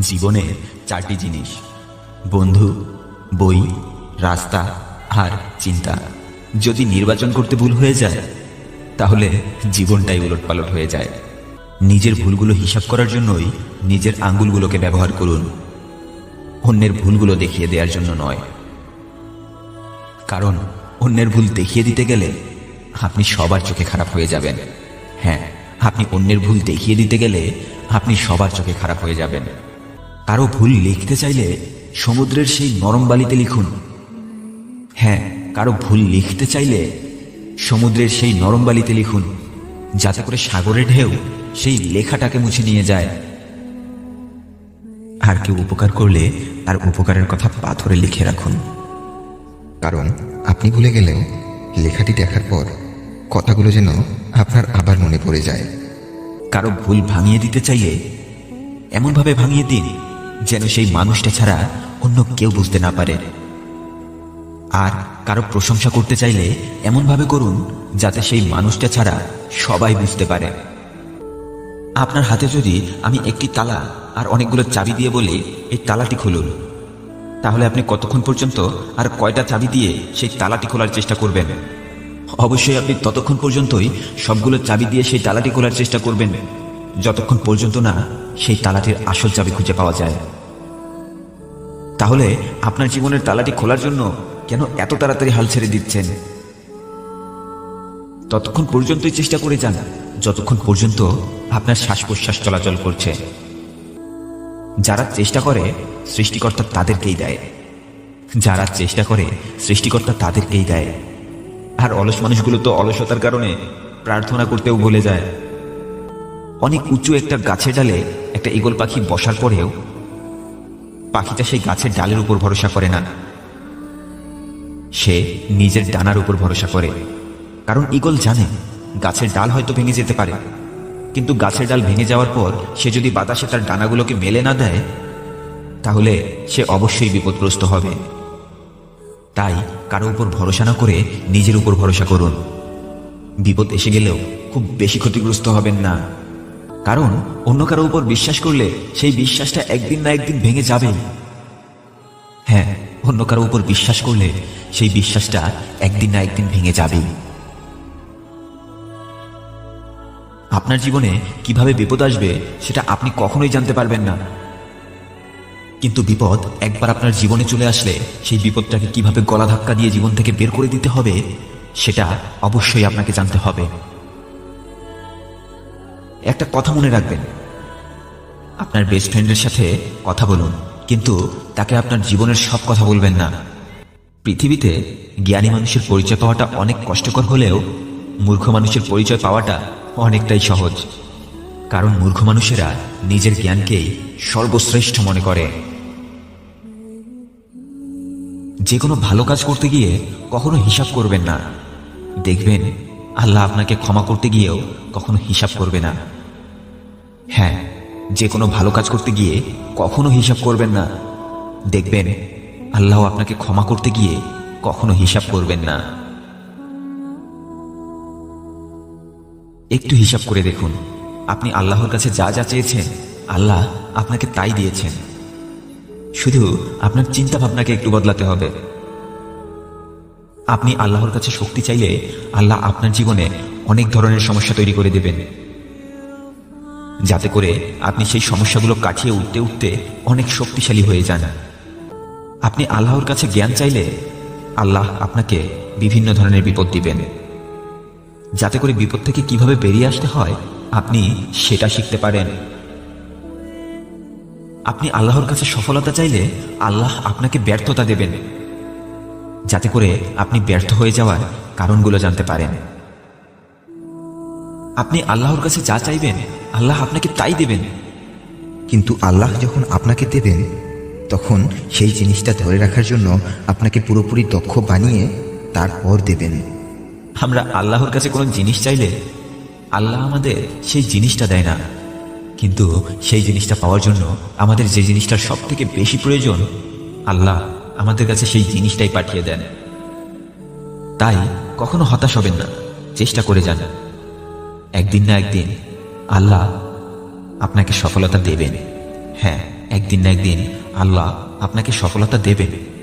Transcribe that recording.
জীবনে চারটি জিনিস। বন্ধু, বই, রাস্তা আর চিন্তা। যদি নির্বাচন করতে ভুল হয়ে যায়, তাহলে জীবনটাই উলটপালট হয়ে যায়। নিজের ভুলগুলো হিসাব করার জন্যই নিজের আঙ্গুলগুলোকে ব্যবহার করুন। অন্যের ভুলগুলো দেখিয়ে দেওয়ার জন্য নয়। কারণ অন্যের ভুল দেখিয়ে দিতে গেলে আপনি সবার চোখে খারাপ হয়ে যাবেন। হ্যাঁ আপনি অন্যের ভুল দেখিয়ে দিতে গেলে আপনি সবার চোখে খারাপ হয়ে যাবেন। কারও ভুল লিখতে চাইলে সমুদ্রের সেই নরম বালিতে লিখুন। হ্যাঁ কারও ভুল লিখতে চাইলে সমুদ্রের সেই নরম বালিতে লিখুন যাতে করে সাগরের ঢেউ সেই লেখাটাকে মুছে নিয়ে যায়। আর কেউ উপকার করলে তার উপকারের কথা পাথরে লিখে রাখুন। কারণ আপনি ভুলে গেলেও লেখাটি দেখার পর কথাগুলো যেন আপনার আবার মনে পড়ে যায়। কারও ভুল ভাঙিয়ে দিতে চাইলে এমনভাবে ভাঙিয়ে দিন। যেন সেই মানুষটা ছাড়া অন্য কেউ বুঝতে না পারে। আর কারও প্রশংসা করতে চাইলে এমনভাবে করুন যাতে সেই মানুষটা ছাড়া সবাই বুঝতে পারে। আপনার হাতে যদি আমি একটি তালা আর অনেকগুলো চাবি দিয়ে বলি, এই তালাটি খুলুন। তাহলে আপনি কতক্ষণ পর্যন্ত আর কয়টা চাবি দিয়ে সেই তালাটি খোলার চেষ্টা করবেন? অবশ্যই আপনি ততক্ষণ পর্যন্তই সবগুলো চাবি দিয়ে সেই তালাটি খোলার চেষ্টা করবেন। যতক্ষণ পর্যন্ত না সেই তালাটির আসল চাবি খুঁজে পাওয়া যায়। তাহলে আপনার জীবনের তালাটি খোলার জন্য কেন এত তাড়াতাড়ি হাল ছেড়ে দিচ্ছেন? ততক্ষণ পর্যন্তই চেষ্টা করে যান, যতক্ষণ পর্যন্ত আপনার শ্বাস প্রশ্বাস চলাচল করছে। যারা চেষ্টা করে, সৃষ্টিকর্তা তাদেরকেই দেয়। যারা চেষ্টা করে, সৃষ্টিকর্তা তাদেরকেই দেয়। আর অলস মানুষগুলো তো অলসতার কারণে প্রার্থনা করতেও ভুলে যায়। অনেক উঁচু একটা গাছের ডালে একটা ইগল পাখি বসার পরেও পাখিটা সেই গাছের ডালের উপর ভরসা করে না। সে নিজের ডানার উপর ভরসা করে। কারণ ইগল জানে গাছের ডাল হয়তো ভেঙে যেতে পারে। কিন্তু গাছের ডাল ভেঙে যাওয়ার পর সে যদি বাতাসে তার ডানাগুলোকে মেলে না দেয়, তাহলে সে অবশ্যই বিপদগ্রস্ত হবে। তাই কারও উপর ভরসা না করে নিজের উপর ভরসা করুন। বিপদ এসে গেলেও খুব বেশি ক্ষতিগ্রস্ত হবেন না। কারণ অন্য কারও উপর বিশ্বাস করলে সেই বিশ্বাসটা একদিন না একদিন ভেঙে যাবে। হ্যাঁ অন্য কারও উপর বিশ্বাস করলে সেই বিশ্বাসটা একদিন না একদিন ভেঙে যাবে। আপনার জীবনে কীভাবে বিপদ আসবে সেটা আপনি কখনোই জানতে পারবেন না। কিন্তু বিপদ একবার আপনার জীবনে চলে আসলে সেই বিপদটাকে কীভাবে গলা ধাক্কা দিয়ে জীবন থেকে বের করে দিতে হবে, সেটা অবশ্যই আপনাকে জানতে হবে। একটা কথা মনে রাখবেন। আপনার বেস্ট ফ্রেন্ডের সাথে কথা বলুন, কিন্তু তাকে আপনার জীবনের সব কথা বলবেন না। পৃথিবীতে জ্ঞানী মানুষের পরিচয় পাওয়াটা অনেক কষ্টকর হলেও মূর্খ মানুষের পরিচয় পাওয়াটা অনেকটাই সহজ। কারণ মূর্খ মানুষেরা নিজের জ্ঞানকেই সর্বশ্রেষ্ঠ মনে করে। যে কোনো ভালো কাজ করতে গিয়ে কখনো হিসাব করবেন না। দেখবেন আল্লাহ আপনাকে ক্ষমা করতে গিয়েও কখনো হিসাব করবে না। হ্যাঁ যে কোনো ভালো কাজ করতে গিয়ে কখনো হিসাব করবেন না। দেখবেন, আল্লাহ আপনাকে ক্ষমা করতে গিয়ে কখনো হিসাব করবেন না। একটু হিসাব করে দেখুন, আপনি আল্লাহর কাছে যা যা চেয়েছেন, আল্লাহ আপনাকে তাই দিয়েছেন। শুধু আপনার চিন্তা ভাবনাকে একটু বদলাতে হবে। আপনি আল্লাহর কাছে শক্তি চাইলে আল্লাহ আপনার জীবনে অনেক ধরনের সমস্যা তৈরি করে দেবেন। যাতে করে আপনি সেই সমস্যাগুলো কাটিয়ে উঠতে উঠতে অনেক শক্তিশালী হয়ে যান। আপনি আল্লাহর কাছে জ্ঞান চাইলে আল্লাহ আপনাকে বিভিন্ন ধরনের বিপদ দিবেন। যাতে করে বিপদ থেকে কীভাবে বেরিয়ে আসতে হয়, আপনি সেটা শিখতে পারেন। আপনি আল্লাহর কাছে সফলতা চাইলে আল্লাহ আপনাকে ব্যর্থতা দেবেন। যাতে করে আপনি ব্যর্থ হয়ে যাওয়ার কারণগুলো জানতে পারেন। আপনি আল্লাহর কাছে যা চাইবেন আল্লাহ আপনাকে তাই দেবেন। কিন্তু আল্লাহ যখন আপনাকে দেবেন তখন সেই জিনিসটা ধরে রাখার জন্য আপনাকে পুরোপুরি দক্ষ বানিয়ে তারপর দেবেন। আমরা আল্লাহর কাছে কোনো জিনিস চাইলে আল্লাহ আমাদের সেই জিনিসটা দেয় না। কিন্তু সেই জিনিসটা পাওয়ার জন্য আমাদের যে জিনিসটার সব থেকে বেশি প্রয়োজন আল্লাহ। আমাদের কাছে সেই জিনিসটাই পাঠিয়ে দেন। তাই কখনো হতাশ হবেন না, চেষ্টা করে যান। একদিন না একদিন আল্লাহ আপনাকে সফলতা দেবেন। হ্যাঁ একদিন না একদিন আল্লাহ আপনাকে সফলতা দেবেন।